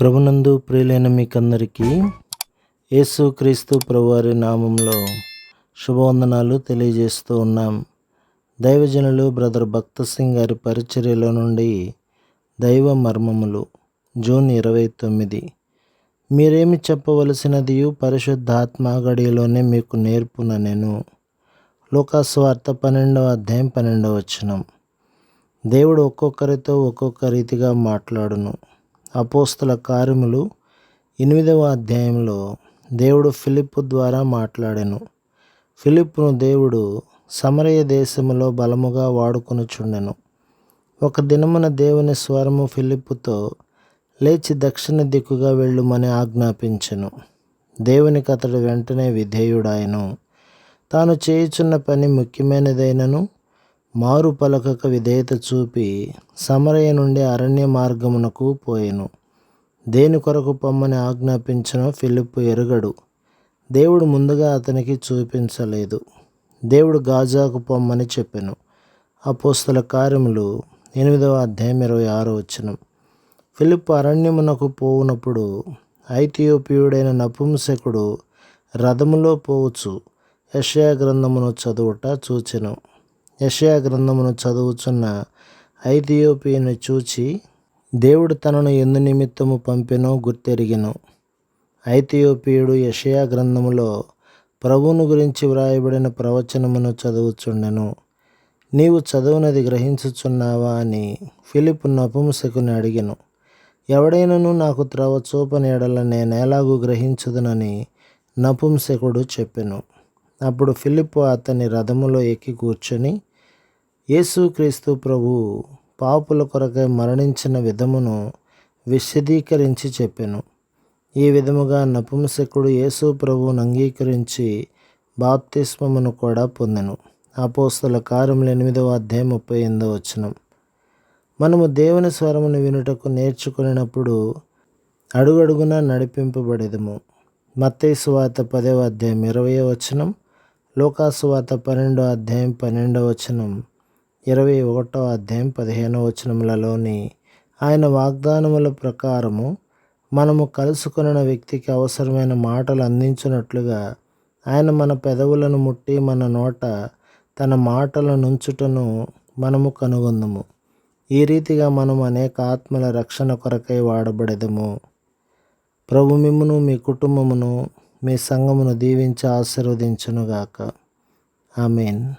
ప్రభునందు ప్రియులైన మీకందరికీ యేసుక్రీస్తు ప్రభువారి నామంలో శుభవందనాలు తెలియజేస్తూ ఉన్నాం. దైవజనులు బ్రదర్ భక్త సింగ్ గారి పరిచర్యలో నుండి దైవ మర్మములు జూన్ ఇరవై తొమ్మిది. మీరేమి చెప్పవలసినదియు పరిశుద్ధాత్మ గడియలోనే మీకు నేర్పున నేను. లోకాస్వార్త పన్నెండవ అధ్యాయం పన్నెండవ వచనం. దేవుడు ఒక్కొక్కరితో ఒక్కొక్క రీతిగా మాట్లాడును. అపోస్తుల కార్యములు ఎనిమిదవ అధ్యాయంలో దేవుడు ఫిలిప్పు ద్వారా మాట్లాడాను. ఫిలిప్పును దేవుడు సమరయ దేశములో బలముగా వాడుకొనుచుండెను. ఒక దినమున దేవుని స్వరము ఫిలిప్పుతో లేచి దక్షిణ దిక్కుగా వెళ్ళుమని ఆజ్ఞాపించెను. దేవునికి అతడు వెంటనే విధేయుడాయను. తాను చేయుచున్న పని ముఖ్యమైనదైనను మారు పలకక విధేయత చూపి సమరయ నుండి అరణ్య మార్గమునకు పోయెను. దేని కొరకు పొమ్మని ఆజ్ఞాపించిన ఫిలిప్పు ఎరుగడు. దేవుడు ముందుగా అతనికి చూపించలేదు. దేవుడు గాజాకు పొమ్మని చెప్పెను. అపోస్తల కార్యములు ఎనిమిదవ అధ్యాయం ఇరవై ఆరో వచనం. ఫిలిప్ అరణ్యమునకు పోవునప్పుడు ఐథియోపియుడైన నపుంసకుడు రథములో పోవచ్చు. యషయా గ్రంథమును చదువుట చూచెను. యషయా గ్రంథమును చదువుచున్న ఐథియోపియను చూచి దేవుడు తనను ఎందు నిమిత్తము పంపెనో గుర్తెరిగెను. ఐథియోపియుడు యషయా గ్రంథములో ప్రభువును గురించి వ్రాయబడిన ప్రవచనమును చదువుచుండెను. నీవు చదువునది గ్రహించుచున్నావా అని ఫిలిప్ నపుంసకుని అడిగెను. ఎవడైనను నాకు త్రవ చూపని ఎడల నేనేలాగూ గ్రహించుదునని నపుంసకుడు చెప్పెను. అప్పుడు ఫిలిప్ అతని రథములో ఎక్కి కూర్చొని యేసుక్రీస్తు ప్రభు పాపుల కొరకై మరణించిన విధమును విశదీకరించి చెప్పెను. ఈ విధముగా నపుంసకుడు యేసు ప్రభువును అంగీకరించి బాప్తిస్మమును కూడా పొందెను. అపోస్తుల కార్యములు ఎనిమిదవ అధ్యాయం ముప్పై ఎనిమిదవ వచనం. మనము దేవుని స్వరమును వినుటకు నేర్చుకున్నప్పుడు అడుగడుగున నడిపింపబడేదము. మత్తయి వాత పదవ అధ్యాయం ఇరవై వచనం లోకాసువాత పన్నెండో అధ్యాయం పన్నెండవ వచనం ఇరవై ఒకటో అధ్యాయం పదిహేనవ వచనములలోని ఆయన వాగ్దానముల ప్రకారము మనము కలుసుకున్న వ్యక్తికి అవసరమైన మాటలు అందించినట్లుగా ఆయన మన పెదవులను ముట్టి మన నోట తన మాటల నుంచుటను మనము కనుగొందము. ఈ రీతిగా మనం అనేక ఆత్మల రక్షణ కొరకై వాడబడేదము. ప్రభు మిమ్మును మీ కుటుంబమును మీ సంఘమును దీవించి ఆశీర్వదించునుగాక. మీన్